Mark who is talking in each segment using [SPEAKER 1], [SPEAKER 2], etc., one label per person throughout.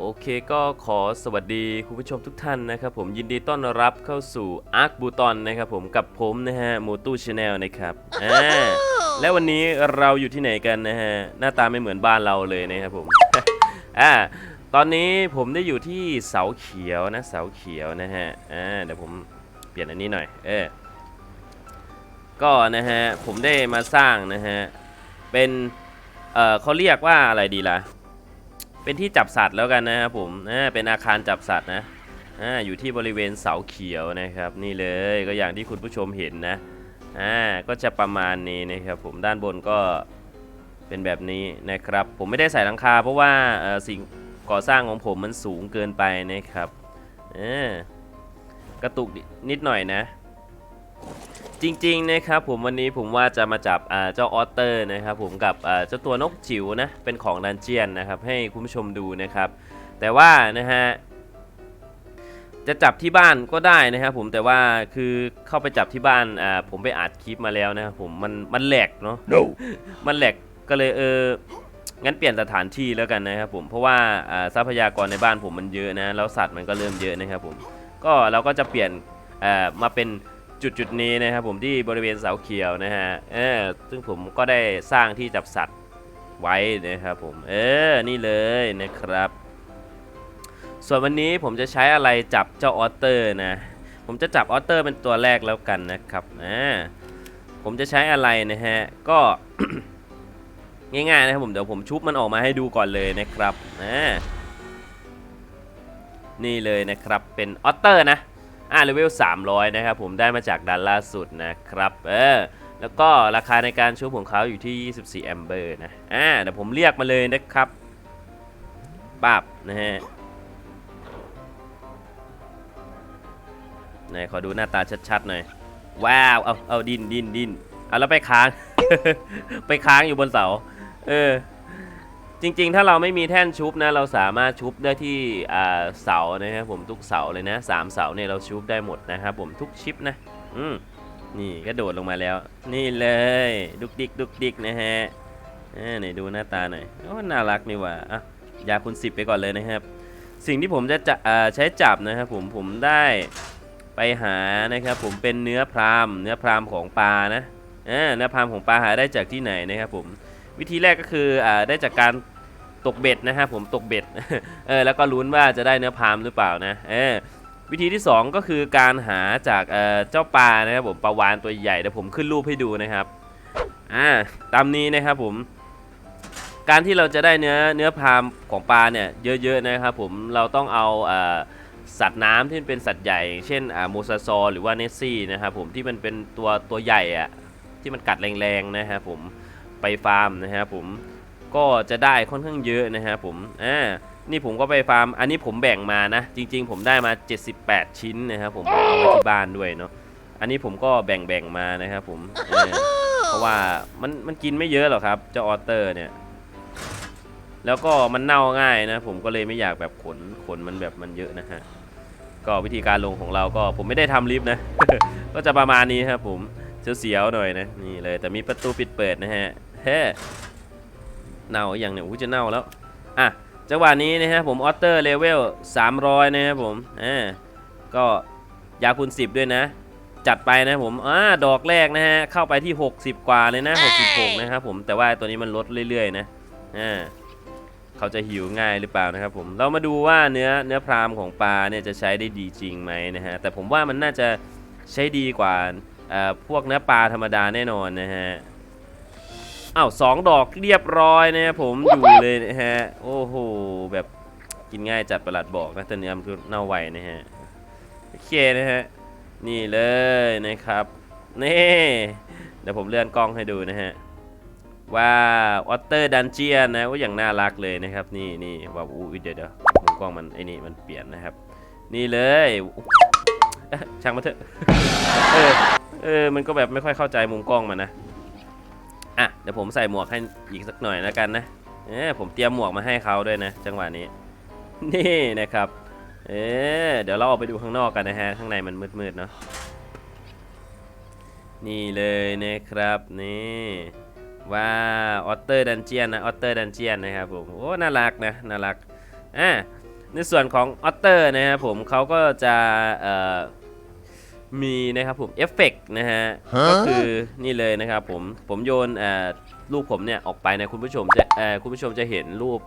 [SPEAKER 1] โอเคก็ขอสวัสดีคุณผู้ชมทุกท่านนะครับผมยินดีต้อนรับเข้าสู่อาร์คบูตอนนะครับผมกับผมนะฮะมูตู้ชาแนลนะครับอ่าและวันนี้เราอยู่ที่ไหนกันนะฮะหน้าตาไม่เหมือนบ้านเราเลยนะครับผม อ่าตอนนี้ผมได้อยู่ที่เสาเขียวนะเสาเขียวนะฮะอ่าเดี๋ยวผมเปลี่ยนอันนี้หน่อยเออก็นะฮะผมได้มาสร้างนะฮะเป็นเออเขาเรียกว่าอะไรดีล่ะ เป็นที่จับสัตว์แล้วกันนะครับผมอ่าเป็นอาคารจับสัตว์นะอ่าอยู่ที่บริเวณเสาเขียวนะครับ นี่เลยก็อย่างที่คุณผู้ชมเห็นนะอ่าก็จะประมาณนี้นะครับผมด้านบนก็เป็นแบบนี้นะครับ ผมไม่ได้ใส่หลังคา เพราะว่าเอ่อสิ่งก่อสร้างของผมมันสูงเกินไปนะครับเออกระตุกนิดหน่อยนะ จริงๆนะครับผมวันนี้ผมว่าจะมาจับอ่าเจ้าออสเตอร์นะครับผมกับอ่าเจ้าตัวนกจิ๋วนะเป็นของดันเจียนนะครับให้คุณผู้ชมดูนะครับ แต่ว่านะฮะจะจับที่บ้านก็ได้นะครับผมแต่ว่าคือเข้าไปจับที่บ้านอ่าผมไปอัดคลิปมาแล้วนะครับผมมันมันแหลกเนาะ
[SPEAKER 2] No.
[SPEAKER 1] มันแหลกก็เลยเอองั้นเปลี่ยนสถานที่แล้วกันนะครับผมเพราะว่าอ่าทรัพยากรในบ้านผมมันเยอะนะแล้วสัตว์มันก็เริ่มเยอะนะครับผมก็เราก็จะเปลี่ยนเอ่อมาเป็น จุดจุดๆนี้นะครับผมที่บริเวณเสาเขียวนะฮะเออซึ่งผมก็ได้สร้างที่จับสัตว์ไว้นะครับผมเออนี่เลยนะครับ ส่วนวันนี้ผมจะใช้อะไรจับเจ้าออสเตอร์นะ ผมจะจับออสเตอร์เป็นตัวแรกแล้วกันนะครับอ่าผมจะใช้อะไรนะฮะก็ง่ายๆนะครับผมเดี๋ยวผมชุบมันออกมาให้ดูก่อนเลยนะครับอ่านี่เลยนะครับเป็นออตเตอร์นะ อ่าเลเวล300 นะครับผมได้มาจากดันล่าสุดนะครับ เออ แล้วก็ราคาในการชุบของเขาอยู่ที่ 24 แอมเบอร์นะ อ่าเดี๋ยวผมเรียกมาเลยนะครับปับนะฮะไหนขอดูหน้าตาชัดๆหน่อย ว้าว เอา เอาดินดินดินเอาแล้วไปค้าง ไปค้างอยู่บนเสา เออ จริงๆ ถ้าเราไม่มีแท่นชุบนะ เราสามารถชุบได้ที่เสานะครับผมทุกเสาเลยนะสามเสาเนี่ยเราชุบได้หมดนะครับผมทุกชิปนะ อืมนี่ก็โดดลงมาแล้ว นี่เลยดุกดิกดุกดิกนะฮะอ่าไหนดูหน้าตาหน่อยโอ้น่ารักนี่ว่าอะยาคุณสิบไปก่อนเลยนะครับ สิ่งที่ผมจะจะใช้จับนะครับผมผมได้ไปหานะครับผมเป็นเนื้อพรามเนื้อพรามของปลานะอ่าเนื้อพรามของปลาหาได้จากที่ไหนนะครับผม วิธีแรกก็คืออ่าได้จากการตกเบ็ดนะครับผมตกเบ็ดเออแล้วก็ลุ้นว่าจะได้เนื้อพามหรือเปล่านะเออวิธีที่สองก็คือการหาจากเอ่อเจ้าปลานะครับผมปลาวานตัวใหญ่เดี๋ยวผมขึ้นรูปให้ดูนะครับอ่าตามนี้นะครับผมการที่เราจะได้เนื้อเนื้อพามของปลาเนี่ยเยอะๆนะครับผมเราต้องเอาอ่าสัตว์น้ำที่เป็นสัตว์ใหญ่เช่นอ่าโมซาซอหรือว่าเนสซี่นะครับผมที่มันเป็นตัวตัวใหญ่อะที่มันกัดแรงๆนะครับผม ไปฟาร์มนะครับผมก็จะได้ค่อนข้างเยอะนะครับผมอ่านี่ผมก็ไปฟาร์ม อันนี้ผมแบ่งมานะ จริง ๆ ผมได้มา 78 ชิ้นนะครับผมเอาไว้ที่บ้านด้วยเนาะอันนี้ผมก็แบ่งๆมานะครับผมเเพราะว่ามันมันกินไม่เยอะหรอกครับเจ้าออเตอร์เนี่ย แล้วก็มันเน่าง่ายนะ ผมก็เลยไม่อยากแบบขนขนมันแบบมันเยอะนะฮะก็วิธีการลงของเราก็ผมไม่ได้ทำลิฟต์นะ ก็จะประมาณนี้ครับผมเสียวๆหน่อยนะนี่เลยแต่มีประตูปิดเปิดนะฮะ เฮ้เน่าอย่างเนี่ยอู้จะเน่าแล้ว อะ จังหวะนี้นะฮะผมออเตอร์เลเวล300 นะครับผมอ่าก็ยาคูณ10 ด้วยนะ จัดไปนะผมอ่าดอกแรกนะฮะ เข้าไปที่ 60 กว่าเลยนะ 66 นะครับผม แต่ว่าตัวนี้มันลดเรื่อยๆ นะอ่าเขาจะหิวง่ายหรือเปล่านะครับผม เรามาดูว่าเนื้อเนื้อพรามของปลาเนี่ยจะใช้ได้ดีจริงไหมนะฮะ แต่ผมว่ามันน่าจะใช้ดีกว่าเอ่อพวกเนื้อปลาธรรมดาแน่นอนนะฮะ อ้าวสองดอกเรียบร้อยนะครับผมอยู่เลยนะฮะ โอ้โห แบบกินง่ายจัดประหลัดบอกนะแต่เนื้อมันคือเน่าไวนะฮะ โอเคนะฮะ นี่เลยนะครับ นี่เดี๋ยวผมเลื่อนกล้องให้ดูนะฮะว้าวออเตอร์ดันเจียนนะว่าอย่างน่ารักเลยนะครับ นี่นี่ว้าวอุ้ยเดี๋ยวเดี๋ยวมุมกล้องมันไอ้นี่มันเปลี่ยนนะครับ นี่เลยช่างมาเถอะเออเออมันก็แบบไม่ค่อยเข้าใจมุมกล้องมันนะ อะเดี๋ยวผมใส่หมวกให้อีกสักหน่อยแล้วกันนะเออผมเตรียมหมวกมาให้เขาด้วยนะ จังหวะนี้ นี่นะครับ เออเดี๋ยวเราออกไปดูข้างนอกกันนะฮะ ข้างในมันมืดๆเนาะนี่เลยนะครับนี่ว้าวออเตอร์ดันเจียนนะออเตอร์ดันเจียนนะครับผมโอ้น่ารักนะน่ารักอะในส่วนของออเตอร์นะครับผมเขาก็จะเอ่อ มีนะครับผมเอฟเฟกต์นะฮะ ก็คือนี่เลยนะครับผม ผมโยนเอ่อรูปผมเนี่ยออกไปนะคุณผู้ชมจะเอ่อคุณผู้ชมจะเห็นรูป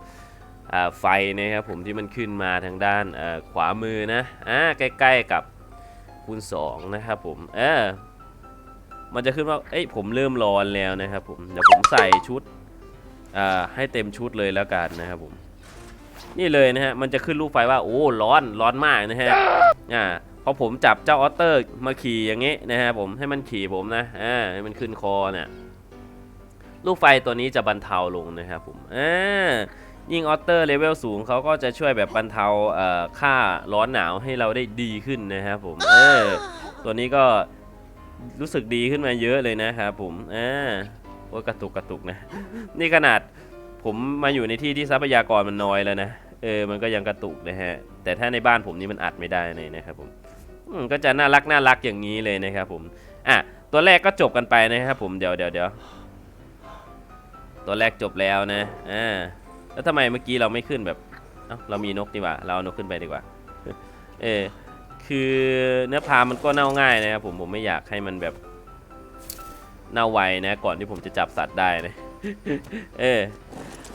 [SPEAKER 1] อ่าไฟนะครับผมที่มันขึ้นมาทางด้านเอ่อขวามือนะอ่าใกล้ๆกับคูณ2นะครับผมเออมันจะขึ้นว่าเอ้ยผมเริ่มร้อนแล้วนะครับผมเดี๋ยวผมใส่ชุดอ่าให้เต็มชุดเลยแล้วกันนะครับผม นี่เลยนะฮะมันจะขึ้นรูปไฟว่าโอ้ร้อนร้อนมากนะฮะอ่า พอผมจับเจ้าออเตอร์มาขี่อย่างงี้นะฮะผมให้มันขี่ผมนะอ่าให้มันขึ้นคอเนี่ยลูกไฟตัวนี้จะบรรเทาลงนะครับผมอ่ายิ่งออเตอร์เลเวลสูงเขาก็จะช่วยแบบบรรเทาเอ่อค่าร้อนหนาวให้เราได้ดีขึ้นนะครับผมเออตัวนี้ก็รู้สึกดีขึ้นมาเยอะเลยนะครับผมอ่าโอ้ยกระตุกกระตุกนะ นี่ขนาดผมมาอยู่ในที่ที่ทรัพยากรมันน้อยแล้วนะ เออ มันก็ยังกระตุกนะฮะ แต่ถ้าในบ้านผมนี่มันอัดไม่ได้เลยนะครับผม ก็จะน่ารักน่ารักอย่างนี้เลยนะครับผมอะตัวแรกก็จบกันไปนะครับผมเดี๋ยวเดี๋ยวเดี๋ยวตัวแรกจบแล้วนะอ่าแล้วทำไมเมื่อกี้เราไม่ขึ้นแบบเอ้าเรามีนกดีกว่า เราเอานกขึ้นไปดีกว่า เออคือเนื้อพามันก็เน่าง่ายนะครับผมผมไม่อยากให้มันแบบเน่าไวนะ ก่อนที่ผมจะจับสัตว์ได้นะเออ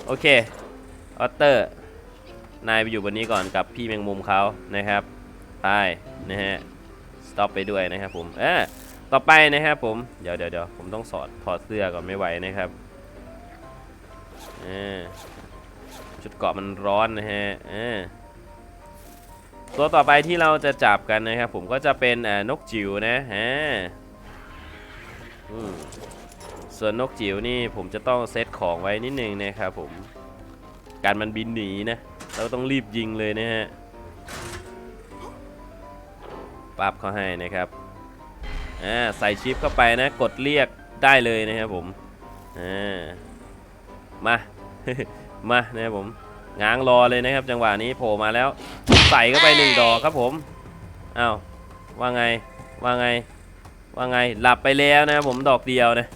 [SPEAKER 1] โอเคออเตอร์นายไปอยู่บนนี้ก่อนกับพี่แมงมุมเขานะครับ ไปนะฮะสต็อปไปด้วยนะครับผมเออต่อไปนะครับผมเดี๋ยวเดี๋ยวเดี๋ยวผมต้องสอดถอดเสื้อก่อนไม่ไหวนะครับเออชุดเกาะมันร้อนนะฮะเออตัวต่อไปที่เราจะจับกันนะครับผมก็จะเป็นเอ่อนกจิ๋วนะฮะอืมส่วนนกจิ๋วนี่ผมจะต้องเซตของไว้นิดนึงนะครับผม การมันบินหนีนะ เราต้องรีบยิงเลยนะฮะ ปั๊บเขาให้นะครับอ่าใส่ชิปเข้าไปนะ กดเรียกได้เลยนะครับผมอ่ามามานะครับผมง้างรอเลยนะครับ จังหวะนี้โผล่มาแล้ว ใส่เข้าไปหนึ่งดอกครับผมอ้าวว่าไงว่าไงว่าไงหลับไปแล้วนะครับผมดอกเดียวนะ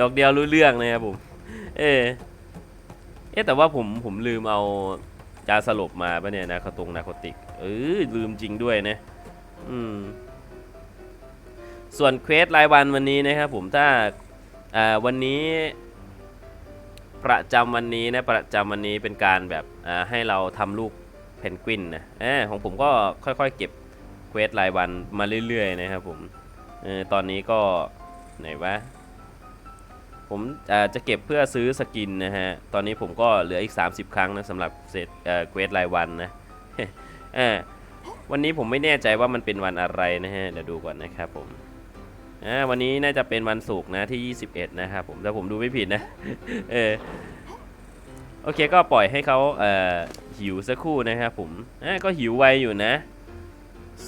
[SPEAKER 1] ดอกเดียวรู้เรื่องนะครับผม เออเอ๊ะแต่ว่าผมผมลืมเอายาสลบมาปะเนี่ยนะเขาตรงนาโคติก เออลืมจริงด้วยนะ อืม ส่วนเควสรายวันวันนี้นะครับผมถ้าอ่าวันนี้ประจำวันนี้นะประจำวันนี้เป็นการแบบอ่าให้เราทำลูกเพนกวินนะเออของผมก็ค่อยๆ เก็บเควสรายวันมาเรื่อยๆนะครับผมเออตอนนี้ก็ไหนวะผมจะเก็บเพื่อซื้อสกินนะฮะ ตอนนี้ผมก็เหลืออีก 30 ครั้งนะสำหรับเซตเควสรายวันนะ วันนี้ผมไม่แน่ใจว่ามันเป็นวันอะไรนะฮะ เดี๋ยวดูก่อนนะครับผมอ่าวันนี้น่าจะเป็นวันศุกร์นะที่ 21 นะครับผม ถ้าผมดูไม่ผิดนะ เออ โอเคก็ปล่อยให้เขาเอ่อหิวสักครู่นะครับผม อ่าก็หิวไวอยู่นะ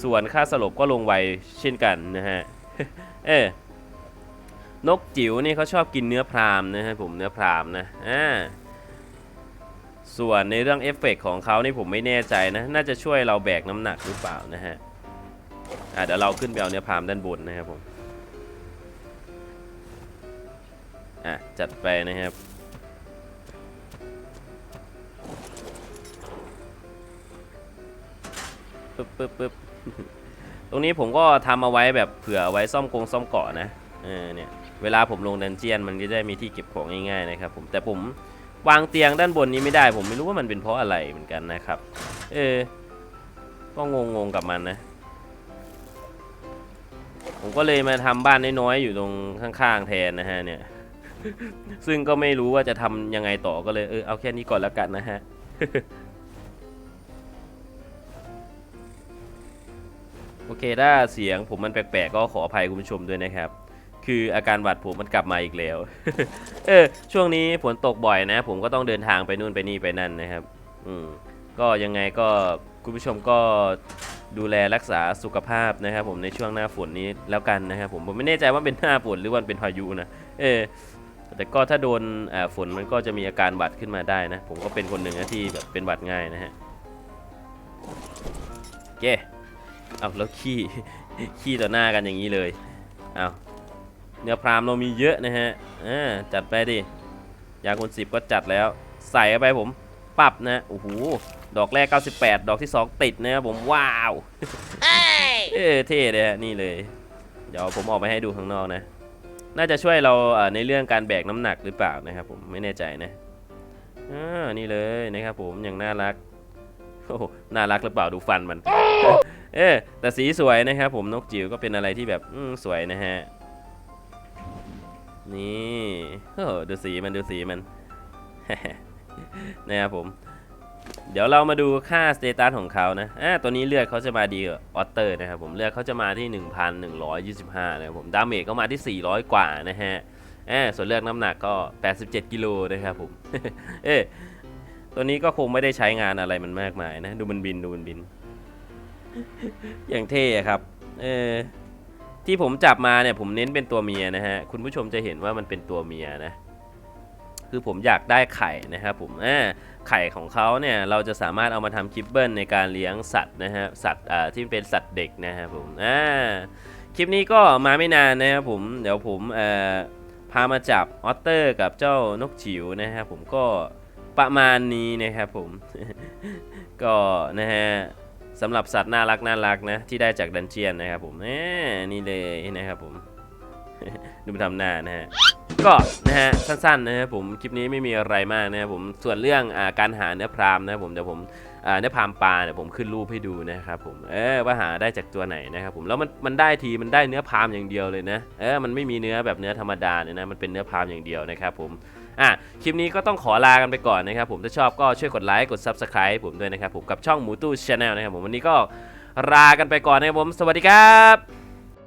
[SPEAKER 1] ส่วนค่าสลบก็ลงไวเช่นกันนะฮะ เออนกจิ๋วนี่เขาชอบกินเนื้อพรามนะฮะผมเนื้อพรามนะ อ่า ส่วนในเรื่องเอฟเฟกต์ของเขานี่ผมไม่แน่ใจนะ น่าจะช่วยเราแบกน้ำหนักหรือเปล่านะฮะอ่าเดี๋ยวเราขึ้นไปเอาเนื้อพามด้านบนนะครับผมอะจัดไปนะครับ ปึ๊บปึ๊บปึ๊บตรงนี้ผมก็ทำเอาไว้แบบเผื่ออไว้ซ่อมกงซ่อมเกาะนะ เออเนี่ย เวลาผมลงดันเจียนมันก็จะมีที่เก็บของง่ายๆนะครับผม แต่ผม วางเตียงด้านบนนี้ไม่ได้ ผมไม่รู้ว่ามันเป็นเพราะอะไรเหมือนกันนะครับ เออ ก็งงๆกับมันนะ ผมก็เลยมาทำบ้านน้อยๆอยู่ตรงข้างๆแทนนะฮะเนี่ย ซึ่งก็ไม่รู้ว่าจะทำยังไงต่อก็เลยเออเอาแค่นี้ก่อนแล้วกันนะฮะโอเคถ้าเสียงผมมันแปลกๆก็ขออภัยคุณผู้ชมด้วยนะครับ คืออาการหวัดผมมันกลับมาอีกแล้ว เออ ช่วงนี้ฝนตกบ่อยนะ ผมก็ต้องเดินทางไปนู่นไปนี่ไปนั่นนะครับ อืม ก็ยังไงก็คุณผู้ชมก็ดูแลรักษาสุขภาพนะครับผมในช่วงหน้าฝนนี้แล้วกันนะครับผมผมไม่แน่ใจว่าเป็นหน้าฝนหรือว่าเป็นพายุนะ เออ แต่ก็ถ้าโดนอ่าฝนมันก็จะมีอาการหวัดขึ้นมาได้นะ ผมก็เป็นคนหนึ่งนะที่แบบเป็นหวัดง่ายนะฮะโอเคเอาแล้วขี้ขี้ต่อหน้ากันอย่างนี้เลยเอา เนื้อพรามเรามีเยอะนะฮะอ่าจัดไปดิ ยาคนสิบก็จัดแล้ว ใส่เข้าไปผมปรับนะโอ้โหดอกแรก 98 ดอกที่ 2 ติดนะครับผมว้าวเออเท่เลยฮะนี่เลย เดี๋ยวผมออกไปให้ดูข้างนอกนะ น่าจะช่วยเราเอ่อในเรื่องการแบกน้ำหนักหรือเปล่านะครับ ผมไม่แน่ใจนะอ่านี่เลยนะครับผมอย่างน่ารักโอ้โหน่ารักหรือเปล่าดูฟันมัน เออแต่สีสวยนะครับผมนกจิ๋วก็เป็นอะไรที่แบบอืมสวยนะฮะ นี่โอ้ดูสีมันดูสีมันนะครับผม เดี๋ยวเรามาดูค่าสเตตัสของเขานะอ่าตัวนี้เลือดเขาจะมาดีกว่าออเตอร์นะครับผมเลือดเขาจะมาที่ 1,125นะครับผมดาเมจก็มาที่ 400 กว่านะฮะอ่าส่วนเลือดน้ำหนักก็ 87กิโลนะครับผม เอ๊ตัวนี้ก็คงไม่ได้ใช้งานอะไรมันมากมายนะ ดูมันบินดูมันบิน อย่างเท่ครับ เออ ที่ผมจับมาเนี่ยผมเน้นเป็นตัวเมียนะฮะคุณผู้ชมจะเห็นว่ามันเป็นตัวเมียนะคือผมอยากได้ไข่นะครับผมอ่าไข่ของเขาเนี่ยเราจะสามารถเอามาทำคิปเปิลในการเลี้ยงสัตว์นะฮะสัตว์อ่าที่เป็นสัตว์เด็กนะครับผมอ่าคลิปนี้ก็มาไม่นานนะครับผมเดี๋ยวผมเอ่อพามาจับออตเตอร์กับเจ้านกจิ๋วนะครับผมก็ประมาณนี้นะครับผมก็นะฮะ สำหรับสัตว์น่ารักน่ารักนะ ที่ได้จากดันเจียนนะครับผมนี่เลยนะครับผม ดูมันทำหน้านะฮะก็นะฮะสั้นๆนะครับผมคลิปนี้ไม่มีอะไรมากนะครับผมส่วนเรื่องอการหาเนื้อพรามนะครับผมเดี๋ยวผมเนื้อพรามปลาเนี่ยผมขึ้นรูปให้ดูนะครับผมเออว่าหาได้จากตัวไหนนะครับผมแล้วมันมันได้ทีมันได้เนื้อพรามอย่างเดียวเลยนะเออมันไม่มีเนื้อแบบเนื้อธรรมดาเนี่ยนะมันเป็นเนื้อพรามอย่างเดียวนะครับผม อะคลิปนี้ก็ต้องขอลากันไปก่อนนะครับผมถ้าชอบก็ช่วยกดไลค์กด Subscribe ผมด้วยนะครับผมกับช่องหมูตู้ชาแนลนะครับผมวันนี้ก็ลากันไปก่อนนะครับผมสวัสดีครับ